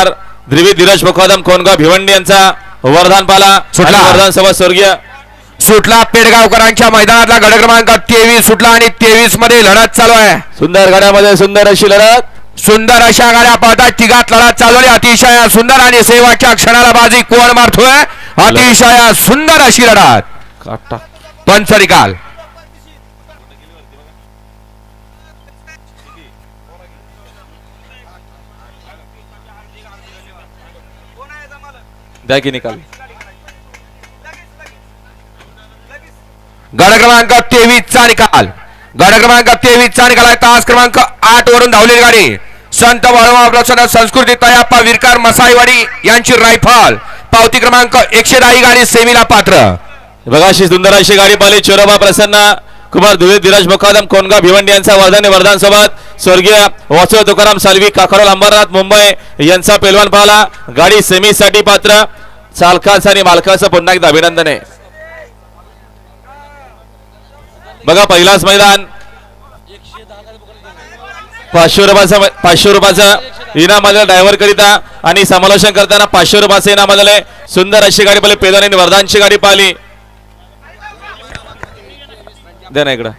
कुमार द्रिवी धीरज मुखोदम कोनगाव भिवंडी यांचा वरदान पाला. सुटला. वरदान सोबत स्वर्गीय. सुटला पेडगावकरांच्या मैदानातला गड क्रमांक तेवीस सुटला आणि तेवीसमध्ये लढत चालू आहे. सुंदर गाड्यामध्ये सुंदर अशी लढत. सुंदर अशा गाड्या पळतात तिघात लढत चालू आहे. अतिशय सुंदर आणि सेवाच्या क्षणाला बाजी कोण मारतोय? अतिशय सुंदर अशी लढत. पंच निकाल द्या की निकाल. गड क्रमांक तेवीस चा निकाल. गड क्रमांक तेवीस चा निकाल आहे. तास क्रमांक आठ वरून धावलेली गाडी. संत वळवा प्रसन्न संस्कृती तयाप्पा विरकार मसाईवाडी यांची रायफल. पावती क्रमांक एकशे दहा गाडी सेमीला पात्र. बघा अशी सुंदर अशी गाडी पाहिली. चोरोबा प्रसन्न कुमार धुळे धीरज मुखादम कोणगा भिवंडी यांचा वरदान वरदान सोबत स्वर्गीय वासव तुकाराम सालवी काकडोल अंबरनाथ मुंबई यांचा पेलवान पाहला. गाडी सेमीसाठी पात्र. चालकांचं आणि मालकाचं पुन्हा एकदा अभिनंदन आहे. बघा पहिलाच मैदान. पाचशे रुपयाचं पाचशे रुपयाचं इनाम आलेलं ड्रायव्हर करिता आणि समालोचन करताना पाचशे रुपयाचं इनाम आलेलं आहे सुंदर अशी गाडी पाहिली. पेदान वरदानची गाडी पाहिली. ఇదేనా ఇక్కడ